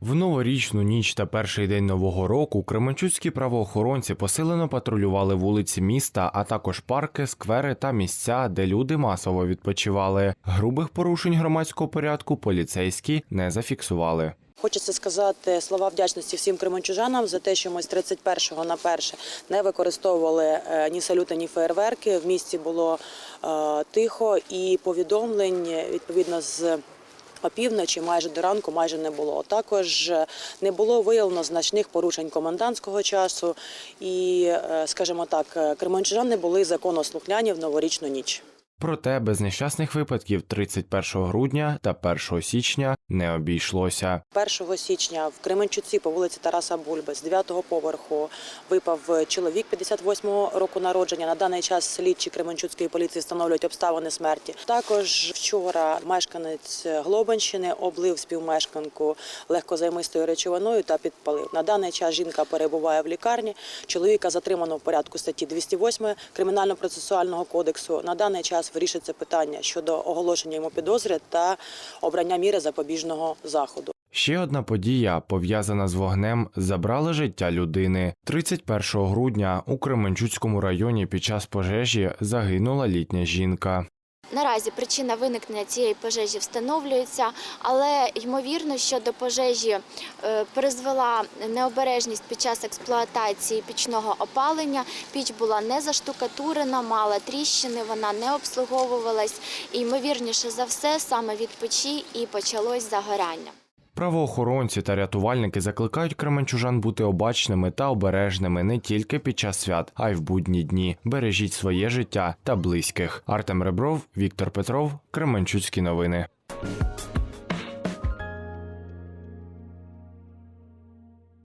В новорічну ніч та перший день нового року кременчуцькі правоохоронці посилено патрулювали вулиці міста, а також парки, сквери та місця, де люди масово відпочивали. Грубих порушень громадського порядку поліцейські не зафіксували. Хочеться сказати слова вдячності всім кременчужанам за те, що ми з 31 на 1 не використовували е, ні салюти, ні феєрверки. В місті було е, тихо і повідомлень відповідно з опівночі, майже до ранку, майже не було. Також е, не було виявлено значних порушень комендантського часу, і, е, скажімо так, е, кременчужани були законослухняні в новорічну ніч. Проте без нещасних випадків 31 грудня та 1 січня не обійшлося. 1 січня в Кременчуці по вулиці Тараса Бульби з 9-го поверху випав чоловік 58-го року народження. На даний час слідчі Кременчуцької поліції встановлюють обставини смерті. Також вчора мешканець Глобанщини облив співмешканку легкозаймистою речовиною та підпалив. На даний час жінка перебуває в лікарні. Чоловіка затримано в порядку статті 208 Кримінально-процесуального кодексу. На даний час вирішиться питання щодо оголошення йому підозри та обрання міри запобіжного заходу. Ще одна подія, пов'язана з вогнем, забрала життя людини. 31 грудня у Кременчуцькому районі під час пожежі загинула літня жінка. Наразі причина виникнення цієї пожежі встановлюється, але ймовірно, що до пожежі е, призвела необережність під час експлуатації пічного опалення. Піч була не заштукатурена, мала тріщини, вона не обслуговувалась. І ймовірніше за все, саме від печі і почалось загоряння. Правоохоронці та рятувальники закликають кременчужан бути обачними та обережними не тільки під час свят, а й в будні дні. Бережіть своє життя та близьких. Артем Ребров, Віктор Петров, Кременчуцькі новини.